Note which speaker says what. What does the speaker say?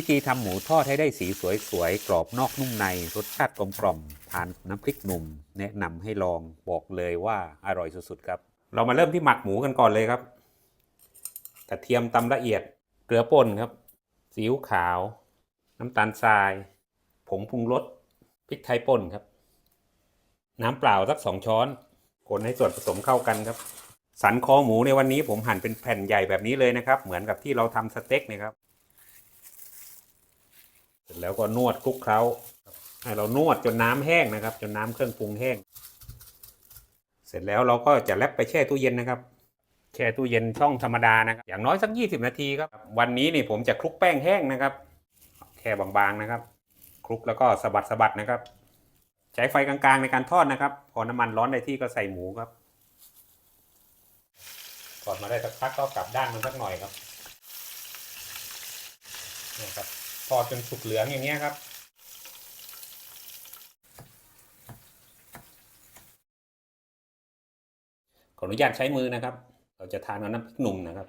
Speaker 1: วิธีทำหมูทอดให้ได้สีสวยๆ กรอบนอกนุ่มใน รสชาติกลมกล่อมทานน้ำพริกหนุ่ม แนะนำให้ลองบอกเลยว่าอร่อยสุดๆครับ เรามาเริ่มที่หมักหมูกันก่อนเลยครับกระเทียมตำละเอียด เกลือป่นครับซีอิ๊วขาว น้ำตาลทราย ผงปรุงรสพริกไทยป่นครับ น้ำเปล่าสักสองช้อน คนให้ส่วนผสมเข้ากันครับ สันคอหมูในวันนี้ผมหั่นเป็นแผ่นใหญ่แบบนี้เลยนะครับ เหมือนกับที่เราทำสเต็กเนะครับ แล้วก็นวดคลุกเคล้าให้เรานวดจนน้ำแห้งนะครับ จนน้ำเครื่องปรุงแห้ง เสร็จแล้วเราก็จะแลบไปแช่ตู้เย็นนะครับ แช่ตู้เย็นช่องธรรมดานะครับ อย่างน้อยสัก 20 นาทีครับ วันนี้นี่ผมจะคลุกแป้งแห้งนะครับ แค่บางๆนะครับ คลุกแล้วก็สะบัดสะบัดนะครับ ใช้ไฟกลางๆในการทอดนะครับ พอน้ำมันร้อนได้ที่ก็ใส่หมูครับทอดมาได้สักพักก็กลับด้านมันสักหน่อยครับนี่ครับ ทอดจนสุกเหลืองอย่างเงี้ยครับ ขออนุญาตใช้มือนะครับ เราจะทานกับน้ำพริกหนุ่มนะครับ